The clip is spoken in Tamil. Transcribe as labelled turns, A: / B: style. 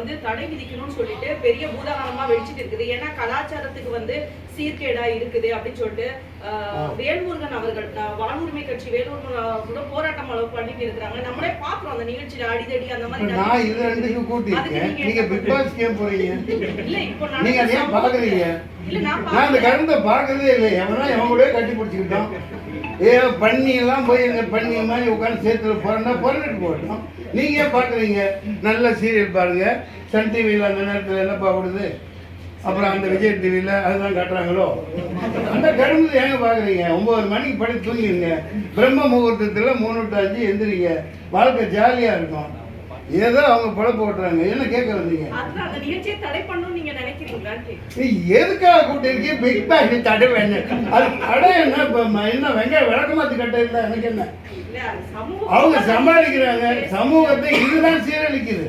A: வந்து தடை விதிக்கணும்னு சொல்லிட்டு பெரிய பூதாகரமா வெடிச்சிட்டு இருக்குது. ஏன்னா கலாச்சாரத்துக்கு வந்து சீர்கேடா இருக்குது அப்படின்னு சொல்லிட்டு வேல்முருகன் அவர்கள் வாழ்வுரிமை கட்சி வேல்முருகன் அவர் கூட போராட்டம் அளவு பண்ணிட்டு இருக்கிறாங்க. நம்மளே பாக்குறோம் அந்த நிகழ்ச்சியில அடிதடி அந்த மாதிரி
B: நான் இது ரெண்டுக்கும்
A: அதுக்கு
B: நீங்க பிக் பாஸ் ஏன் போறீங்க.
A: இல்ல இப்போ
B: நீங்க ஏன் பாக்குறீங்க
A: இல்ல நான் பாக்குறேன்.
B: கருத்தை பார்க்கறதே இல்லை. எவனா எவன் கூட கட்டி பிடிச்சிக்கிட்டோம் ஏ பண்ணியெல்லாம் போய் இந்த பண்ணி மாதிரி உட்காந்து சேர்த்துல பிறந்தா பிறந்துட்டு போட்டோம் நீங்கள் ஏன் பார்க்குறீங்க நல்ல சீரியல் பாருங்கள் சன் டிவியில் அந்த நேரத்தில் என்னப்பா விடுது அப்புறம் அந்த விஜய் டிவியில் அதுதான் காட்டுறாங்களோ? அந்த கரும்பு ஏங்க பார்க்குறீங்க ஒம்பது மணிக்கு படி தூங்கிடுங்க பிரம்ம முகூர்த்தத்தில் மூணு டு அஞ்சு எந்திரிங்க. வாழ்க்கை ஜாலியாக இருக்கும். ஏதோ அவங்க பழப்பு ஓட்டுறாங்க. என்ன கேட்க எதுக்காக கூட்டிருக்கீங்க பிக் தடை வேணும் அது தடை என்ன? என்ன வெங்காய விளக்கமாத்து கட்ட இல்லை எனக்கு என்ன அவங்க சமாளிக்கிறாங்க. சமூகத்தை இதுதான் சீரழிக்குது.